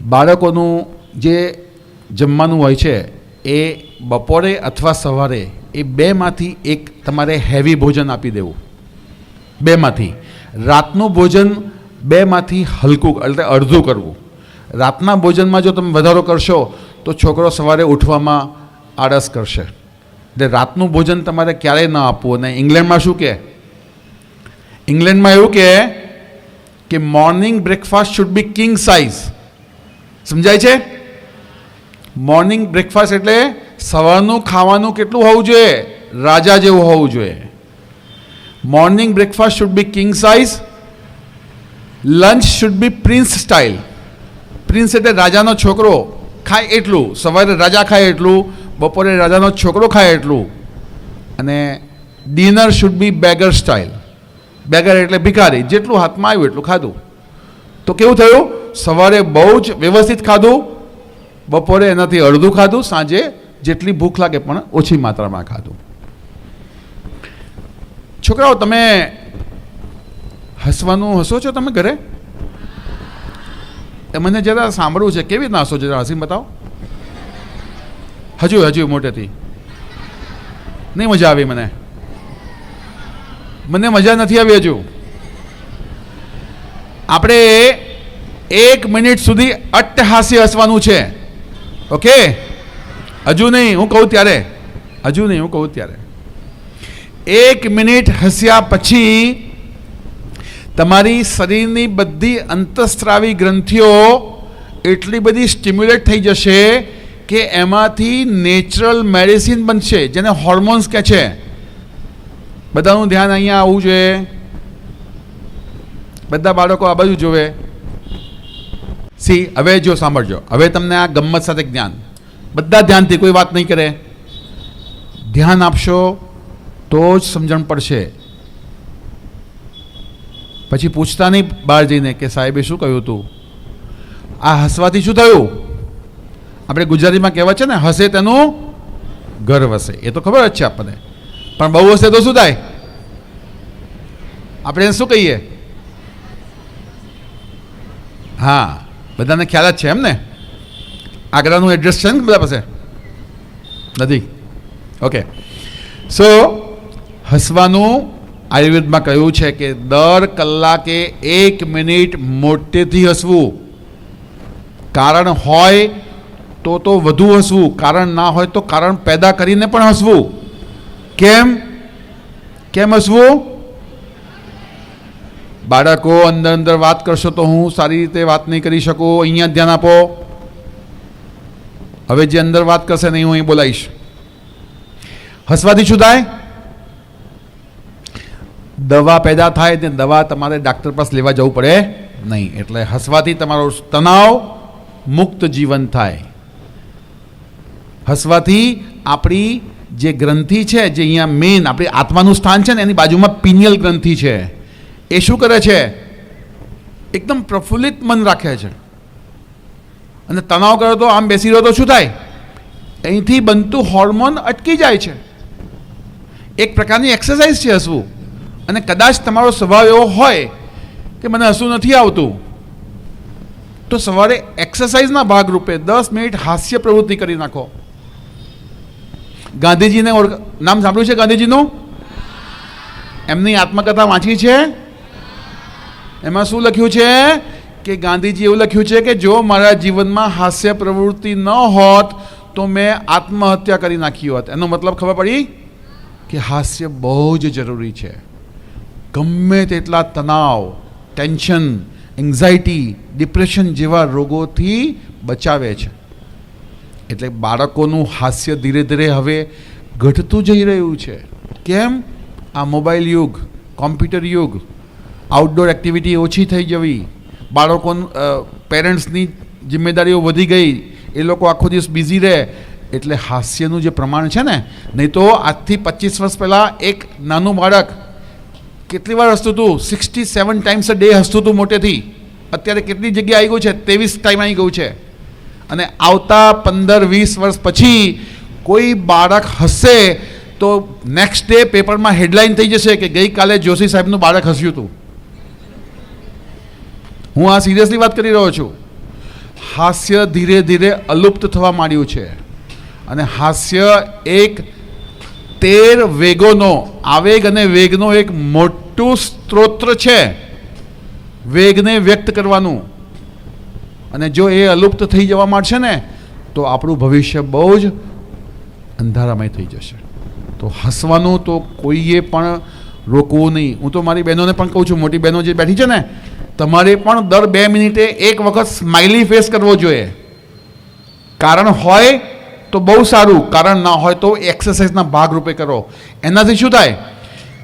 બાળકોનું જે જમવાનું હોય છે, એ બપોરે અથવા સવારે એ બેમાંથી એક તમારે હેવી ભોજન આપી દેવું. બેમાંથી. રાતનું ભોજન બેમાંથી હલકું, એટલે અડધું કરવું. રાતના ભોજનમાં જો તમે વધારો કરશો, તો છોકરો સવારે ઉઠવામાં આળસ કરશે. એટલે રાતનું ભોજન તમારે ક્યારેય ન આપવું. અને ઇંગ્લેન્ડમાં શું કહે ઇંગ્લેન્ડમાં એવું કહે કે morning breakfast should be king size સમજાય છે? મોર્નિંગ બ્રેકફાસ્ટ એટલે સવારનું ખાવાનું કેટલું હોવું જોઈએ? રાજા જેવું હોવું જોઈએ. Morning breakfast should be king size lunch should be prince style prince એટલે રાજાનો છોકરો. ખાય એટલું. સવારે રાજા ખાય એટલું, બપોરે રાજાનો છોકરો ખાય એટલું. અને dinner should be beggar style beggar એટલે ભિખારી. જેટલું હાથમાં આવ્યું એટલું ખાધું. તો કેવું થયું? સવારે બહુ જ વ્યવસ્થિત ખાધું, બપોરે એનાથી અડધું ખાધું, સાંજે જેટલી ભૂખ લાગે પણ ઓછી માત્રામાં ખાધું. છોકરાઓ, તમે હસવાનું હસો છો તમે ઘરે? મને જરા સાંભળવું છે, કેવી રીતના હસો જરા હસીને બતાવો. હજુ હજુ મોટેથી. નહીં મજા આવી મને. મને મજા નથી આવી હજુ. આપણે એક મિનિટ સુધી અટ્ટહાસ્ય હસવાનું છે. ઓકે? હજુ નહીં, હું કહું ત્યારે. હજુ નહીં, હું કહું ત્યારે. એક મિનિટ હસ્યા પછી તમારી શરીરની બધી અંતસ્ત્રાવી ગ્રંથિઓ એટલી બધી સ્ટિમ્યુલેટ થઈ જશે કે એમાંથી નેચરલ મેડિસિન બનશે, જેને હોર્મોન્સ કહે છે. બધાનું ધ્યાન અહીંયા આવવું જોઈએ. બધા બાળકો આ બાજુ જોવે. સી, હવે જો સાંભળજો. હવે તમને આ ગમ્મત સાથે જ્ઞાન. બધા ધ્યાનથી, કોઈ વાત નહીં કરે. ધ્યાન આપશો તો જ સમજણ પડશે. પછી પૂછતા નહીં બહાર જઈને કે સાહેબે શું કહ્યું હતું? આ હસવાથી શું થયું? આપણે ગુજરાતીમાં કહેવાય છે ને, હસે તેનું ઘર વસે. એ તો ખબર જ છે આપણને. પણ બહુ હશે તો શું થાય? આપણે શું કહીએ? હા. બધાને ખ્યાલ જ છે એમ ને આગ્રાનું એડ્રેસ છે ને બધા પાસે? નથી? ઓકે સો હસવાનું આયુર્વેદમાં કહ્યું છે કે દર કલાકે એક મિનિટ મોટેથી હસવું. કારણ હોય તો તો વધુ હસવું. કારણ ના હોય તો કારણ પેદા કરીને પણ હસવું. કેમ? કેમ હસવું? બાળકો, અંદર અંદર વાત કરશો તો હું સારી રીતે વાત નહીં કરી શકું. અહીંયા ધ્યાન આપો. હવે જે અંદર વાત કરશે નહીં હું અહીં બોલાવીશ. હસવાથી શું થાય? દવા પેદા થાય તે દવા તમારે ડાક્ટર પાસે લેવા જવું પડે નહીં. એટલે હસવાથી તમારો તણાવ મુક્ત જીવન થાય. હસવાથી આપણી જે ગ્રંથિ છે, જે અહીંયા મેઇન આપણી આત્માનું સ્થાન છે ને, એની બાજુમાં પિનિયલ ગ્રંથિ છે. એ શું કરે છે? એકદમ પ્રફુલ્લિત મન રાખે છે. અને તણાવ કરો તો આમ બેસી રહ્યો તો શું થાય? અહીંથી બનતું હોર્મોન અટકી જાય છે. એક પ્રકારની એક્સરસાઇઝ છે હસવું. અને કદાચ તમારો સ્વભાવ એવો હોય કે મને હસવું નથી આવતું, તો સવારે એક્સરસાઇઝના ભાગરૂપે દસ મિનિટ હાસ્ય પ્રવૃત્તિ કરી નાખો. ગાંધીજીને ઓળખ નામ સાંભળ્યું છે ગાંધીજીનું? એમની આત્મકથા વાંચી છે? એમાં શું લખ્યું છે? કે ગાંધીજી એવું લખ્યું છે કે જો મારા જીવનમાં હાસ્ય પ્રવૃત્તિ ન હોત, તો મેં આત્મહત્યા કરી નાખી હોત. એનો મતલબ ખબર પડી? કે હાસ્ય બહુ જ જરૂરી છે. ગમે તેટલા તણાવ, ટેન્શન, એન્ઝાયટી, ડિપ્રેશન જેવા રોગોથી બચાવે છે. એટલે બાળકોનું હાસ્ય ધીરે ધીરે હવે ઘટતું જઈ રહ્યું છે. કેમ? આ મોબાઈલ યુગ, કોમ્પ્યુટર યુગ આઉટડોર એક્ટિવિટી ઓછી થઈ જવી. બાળકો પેરેન્ટ્સની જિમ્મેદારીઓ વધી ગઈ. એ લોકો આખો દિવસ બિઝી રહે. એટલે હાસ્યનું જે પ્રમાણ છે ને, નહીં તો આજથી પચીસ વર્ષ પહેલાં એક નાનું બાળક કેટલી વાર હસતું હતું? Sixty seven times a day હસતું હતું મોટેથી. અત્યારે કેટલી જગ્યાએ આવી ગયું છે? ત્રેવીસ ટાઈમ આવી ગયું છે. અને આવતા પંદર, વીસ વર્ષ પછી કોઈ બાળક હસશે તો નેક્સ્ટ ડે પેપરમાં હેડલાઇન થઈ જશે કે ગઈકાલે જોશી સાહેબનું બાળક હસ્યું હતું. હું આ સિરિયસલી વાત કરી રહ્યો છું. હાસ્ય ધીરે ધીરે અલુપ્ત થવા માંડ્યું છે. અને હાસ્ય એક તેર વેગોનો, આવેગ અને વેગનો એક મોટું સ્ત્રોત્ર છે. વેગને વ્યક્ત કરવાનું. અને જો એ અલુપ્ત થઈ જવા માંડશે ને, તો આપણું ભવિષ્ય બહુ જ અંધારામય થઈ જશે. તો હસવાનું તો કોઈએ પણ રોકવું નહીં. હું તો મારી બહેનોને પણ કહું છું, મોટી બહેનો જે બેઠી છે ને, તમારે પણ દર બે મિનિટે એક વખત સ્માઇલી ફેસ કરવો જોઈએ. કારણ હોય તો બહુ સારું, કારણ ના હોય તો એક્સરસાઇઝના ભાગરૂપે કરો. એનાથી શું થાય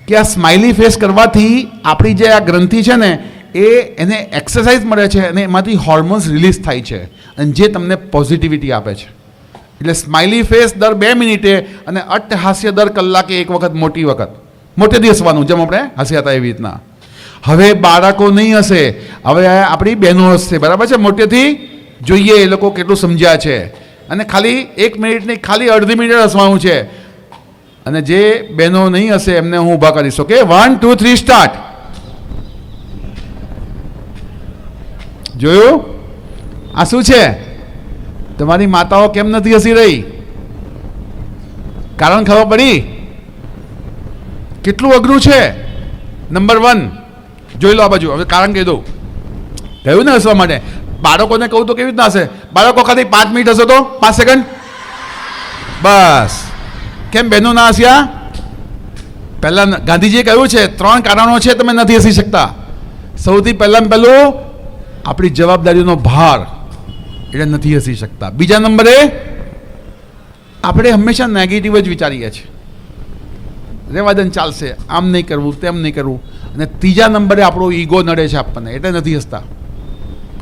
કે આ સ્માઇલી ફેસ કરવાથી આપણી જે આ ગ્રંથિ છે ને, એ એને એક્સરસાઇઝ મળે છે અને એમાંથી હોર્મોન્સ રિલીઝ થાય છે અને જે તમને પોઝિટિવિટી આપે છે. એટલે સ્માઇલી ફેસ દર બે મિનિટે અને અટ્ટહાસ્ય દર કલાકે એક વખત, મોટી વખત. મોટેથી હસવાનું જેમ આપણે હસ્યા હતા એવી રીતના. હવે બાળકો નહીં હશે. હવે આપણી બહેનો હસશે બરાબર છે? મોટેથી જોઈએ એ લોકો કેટલું સમજ્યા છે. અને ખાલી એક મિનિટની ખાલી અડધી મિનિટ હસવાનું છે. અને જે બહેનો નહીં હશે, એમને હું ઊભા કરીશ okay one two three start જોયું? આ શું છે? તમારી માતાઓ કેમ નથી હસી રહી? કારણ ખબર પડી? કેટલું અઘરું છે? નંબર વન જોઈ લો આ બાજુ, હવે કારણ કહી દઉં. કહ્યું ને હસવા માટે? બાળકોને કહું તો કેવી રીતના હશે? બાળકો ખાલી પાંચ મિનિટ હશે તો? પાંચ સેકન્ડ બસ. કેમ બહેનો ના હસ્યા? પહેલાં ગાંધીજીએ કહ્યું છે, ત્રણ કારણો છે તમે નથી હસી શકતા. સૌથી પહેલાં પહેલું, આપણી જવાબદારીનો ભાર. એટલે નથી હસી શકતા. બીજા નંબરે, આપણે હંમેશા નેગેટિવ જ વિચારીએ છીએ. રેવાદન ચાલશે. આમ નહીં કરવું, તેમ નહીં કરવું. અને ત્રીજા નંબરે આપણો ઈગો નડે છે આપણને, એટલે નથી હસતા.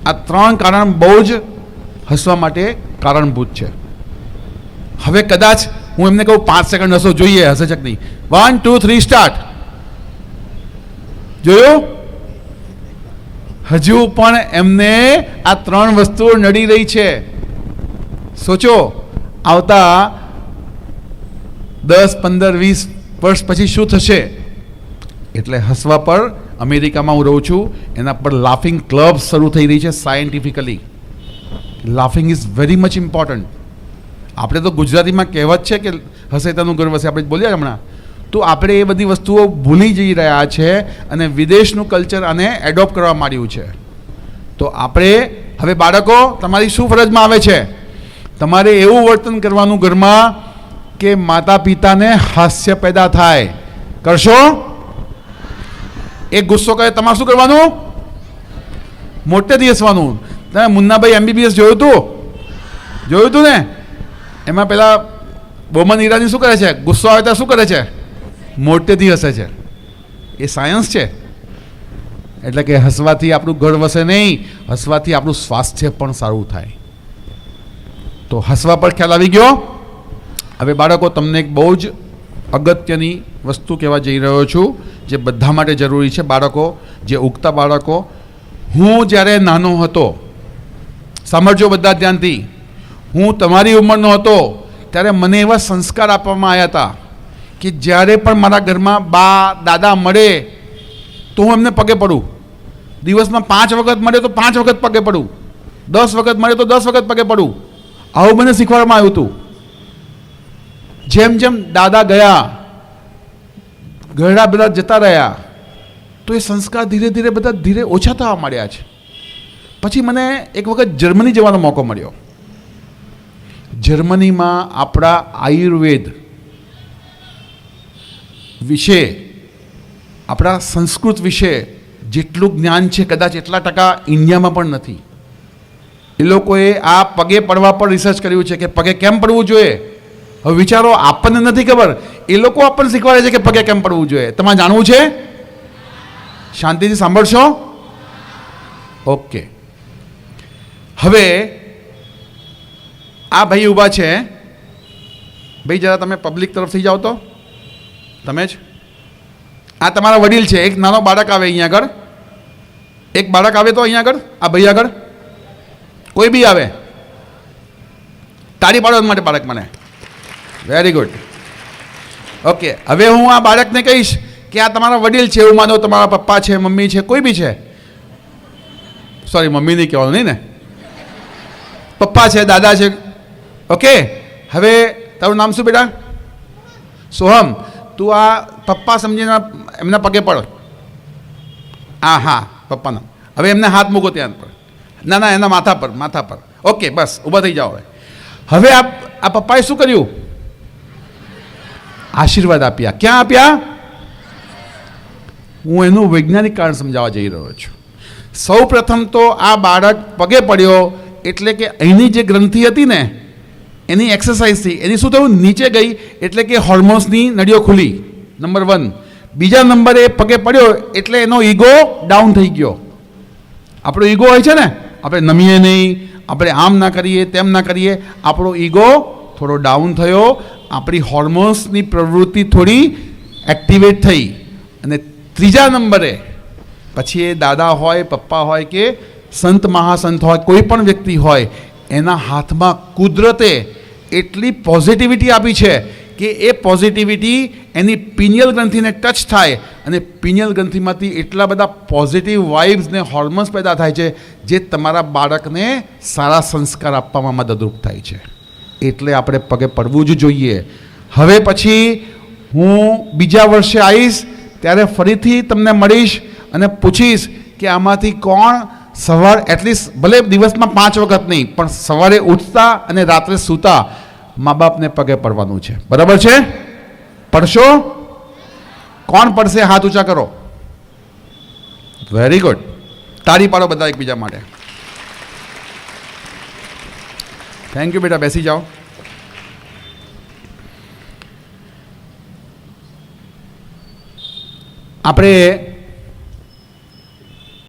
આ ત્રણ કારણ બહુ જ હસવા માટે કારણભૂત છે. હવે કદાચ હું એમને કહું, પાંચ સેકન્ડ હસો, જોઈએ, હસે છે નહીં? વન ટુ થ્રી સ્ટાર્ટ જોયું? હજુ પણ એમને આ ત્રણ વસ્તુઓ નડી રહી છે. સોચો, આવતા દસ, પંદર, વીસ વર્ષ પછી શું થશે? એટલે હસવા પર અમેરિકામાં હું રહું છું, એના પર લાફિંગ ક્લબ શરૂ થઈ રહી છે scientifically laughing is very much important આપણે તો ગુજરાતીમાં કહેવત છે કે હસે તેનું ગર્વ હશે આપણે બોલ્યા હમણાં. તો આપણે એ બધી વસ્તુઓ ભૂલી જઈ રહ્યા છે અને વિદેશનું કલ્ચર આને એડોપ્ટ કરવા માંડ્યું છે. તો આપણે, હવે બાળકો, તમારી શું ફરજમાં આવે છે? તમારે એવું વર્તન કરવાનું ઘરમાં કે માતા પિતાને હાસ્ય પેદા થાય. કરશો? એ ગુસ્સો કરે, તમારે શું કરવાનું? મોટેથી હસવાનું તમે મુન્નાભાઈ એમબીબીએસ જોયું હતું જોયું હતું ને? એમાં પેલા બોમન ઈરાની શું કરે છે? ગુસ્સો આવે ત્યાં શું કરે છે? મોટેથી હસે છે. એ સાયન્સ છે. એટલે કે હસવાથી આપણું ઘર વસે નહીં, હસવાથી આપણું સ્વાસ્થ્ય પણ સારું થાય. તો હસવા પર ખ્યાલ આવી ગયો? હવે બાળકો, તમને એક બહુ જ અગત્યની વસ્તુ કહેવા જઈ રહ્યો છું, જે બધા માટે જરૂરી છે. બાળકો, જે ઉગતા બાળકો, હું જ્યારે નાનો હતો, સાંભળજો બધા ધ્યાનથી, હું તમારી ઉંમરનો હતો, ત્યારે મને એવા સંસ્કાર આપવામાં આવ્યા હતા કે જ્યારે પણ મારા ઘરમાં બા, દાદા મળે, તો હું એમને પગે પડું. દિવસમાં પાંચ વખત મળે તો પાંચ વખત પગે પડું. દસ વખત મળે તો દસ વખત પગે પડું. આવું મને શીખવાડવામાં આવ્યું હતું. જેમ જેમ દાદા ગયા, ઘરડા બધા જતા રહ્યા, તો એ સંસ્કાર ધીરે ધીરે બધા ધીરે ઓછા થવા માંડ્યા છે. પછી મને એક વખત જર્મની જવાનો મોકો મળ્યો. જર્મનીમાં આપણા આયુર્વેદ વિશે, આપણા સંસ્કૃત વિશે જેટલું જ્ઞાન છે, કદાચ એટલા ટકા ઇન્ડિયામાં પણ નથી. એ લોકોએ આ પગે પડવા પર રિસર્ચ કર્યું છે કે પગે કેમ પડવું જોઈએ? હવે વિચારો, આપણને નથી ખબર. એ લોકો આપણને શીખવાડે છે કે પગે કેમ પડવું જોઈએ. તમારે જાણવું છે? શાંતિથી સાંભળશો? ઓકે. હવે, આ ભાઈ ઊભા છે. ભાઈ, જરા તમે પબ્લિક તરફ થઈ જાઓ તો. તમે જ. આ તમારા વડીલ છે. એક નાનો બાળક આવે અહીંયા આગળ. એક બાળક આવે તો અહીંયા આગળ? આ ભાઈ આગળ? કોઈ બી આવે? તાળી પાડવા માટે બાળક મને. વેરી ગુડ ઓકે હવે હું આ બાળકને કહીશ કે આ તમારા વડીલ છે, એવું માનો, તમારા પપ્પા છે, મમ્મી છે, કોઈ બી છે. સોરી મમ્મી નહીં કહેવાનું, નહીં ને? પપ્પા છે, દાદા છે. ઓકે હવે તારું નામ શું બેટા? સોહમ, તું આ પપ્પા સમજીને એમના પગે પડ. હા હા, પપ્પાના. હવે એમને હાથ મૂકો ત્યાં પર. ના ના, એના માથા પર માથા પર. ઓકે બસ, ઊભા થઈ જાઓ હવે. હવે આ આ પપ્પાએ શું કર્યું? આશીર્વાદ આપ્યા. ક્યાં આપ્યા? હું એનું વૈજ્ઞાનિક કારણ સમજાવવા જઈ રહ્યો છું. સૌ પ્રથમ તો આ બાળક પગે પડ્યો એટલે કે અહીંની જે ગ્રંથિ હતી ને, એની એક્સરસાઇઝ થઈ. એની શું થયું? નીચે ગઈ એટલે કે હોર્મોન્સની નળીઓ ખુલી. નંબર વન બીજા નંબરે પગે પડ્યો એટલે એનો ઈગો ડાઉન થઈ ગયો. આપણો ઈગો હોય છે ને, આપણે નમીએ નહીં, આપણે આમ ના કરીએ, તેમ ના કરીએ, આપણો ઈગો થોડો ડાઉન થયો, આપણી હોર્મોન્સની પ્રવૃત્તિ થોડી એક્ટિવેટ થઈ. અને ત્રીજા નંબરે, પછી એ દાદા હોય, પપ્પા હોય કે સંત મહાસંત હોય, કોઈ પણ વ્યક્તિ હોય, એના હાથમાં કુદરતે એટલી પોઝિટિવિટી આપી છે કે એ પોઝિટિવિટી એની પિનિયલ ગ્રંથિને ટચ થાય અને પિનિયલ ગ્રંથિમાંથી એટલા બધા પોઝિટિવ વાઇબ્સ ને હોર્મોન્સ પેદા થાય છે, જે તમારા બાળકને સારા સંસ્કાર આપવામાં મદદરૂપ થાય છે. એટલે આપણે પગે પડવું જ જોઈએ. હવે પછી હું બીજા વર્ષે આવીશ, ત્યારે ફરીથી તમને મળીશ અને પૂછીશ કે આમાંથી કોણ સવાર એટલીસ્ટ ભલે દિવસમાં પાંચ વખત નહીં, પણ સવારે ઉઠતા અને રાત્રે સૂતા મા બાપને પગે પડવાનું છે. બરાબર છે? પડશો? કોણ પડશે? હાથ ઊંચા કરો. વેરી ગુડ તાળી પાડો બધા એકબીજા માટે. થેન્ક યુ બેટા બેસી જાઓ આપણે